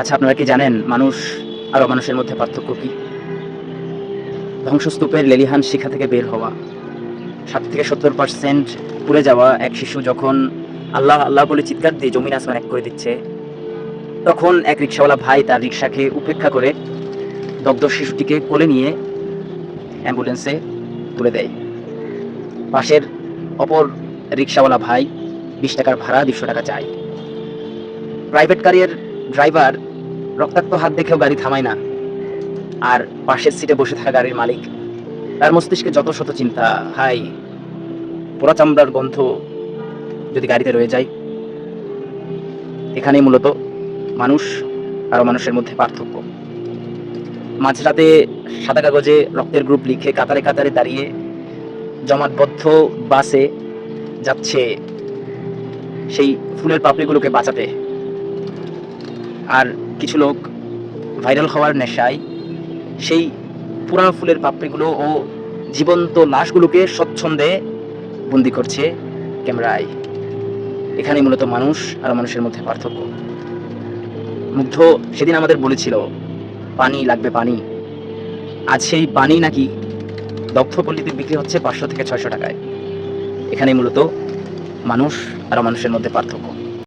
আচ্ছা আপনারা কি জানেন মানুষ আর অমানুষের মধ্যে পার্থক্য কি? ধ্বংসস্তূপের লেলিহান শিখা থেকে বের হওয়া, ষাট থেকে সত্তর পার্সেন্ট পুড়ে যাওয়া এক শিশু যখন আল্লাহ আল্লাহ বলে চিৎকার দিয়ে জমিন আসমান এক করে দিচ্ছে, তখন এক রিক্সাওয়ালা ভাই তার রিক্সাকে উপেক্ষা করে দগ্ধ শিশুটিকে কোলে নিয়ে অ্যাম্বুলেন্সে তুলে দেয়। পাশের অপর রিক্সাওয়ালা ভাই বিশ টাকার ভাড়া, দুশো টাকা চায়। প্রাইভেট গাড়ির ড্রাইভার রক্তাক্ত হাত দেখেও গাড়ি থামায় না। আর পাশের সিটে বসে থাকা গাড়ির মালিক, তার মস্তিষ্কে যত শত চিন্তা, হাই, পোড়া চামড়ার গন্ধ যদি গাড়িতে রয়ে যায়। এখানেই মূলত মানুষ আর মানুষের মধ্যে পার্থক্য। মাঝরাতে সাদা কাগজে রক্তের গ্রুপ লিখে কাতারে কাতারে দাঁড়িয়ে জমাটবদ্ধ বাসে যাচ্ছে সেই ফুলের পাপড়িগুলোকে বাঁচাতে। আর কিছু লোক ভাইরাল হওয়ার নেশায় সেই পুরানো ফুলের পাপড়িগুলো ও জীবন্ত লাশগুলোকে স্বচ্ছন্দে বন্দি করছে ক্যামেরায়। এখানে মূলত মানুষ আর মানুষের মধ্যে পার্থক্য। মুগ্ধ সেদিন আমাদের বলেছিল, পানি লাগবে, পানি। আজ সেই পানি নাকি দগ্ধ পল্লীতে বিক্রি হচ্ছে পাঁচশো থেকে ছয়শো টাকায়। এখানে মূলত মানুষ আর মানুষের মধ্যে পার্থক্য।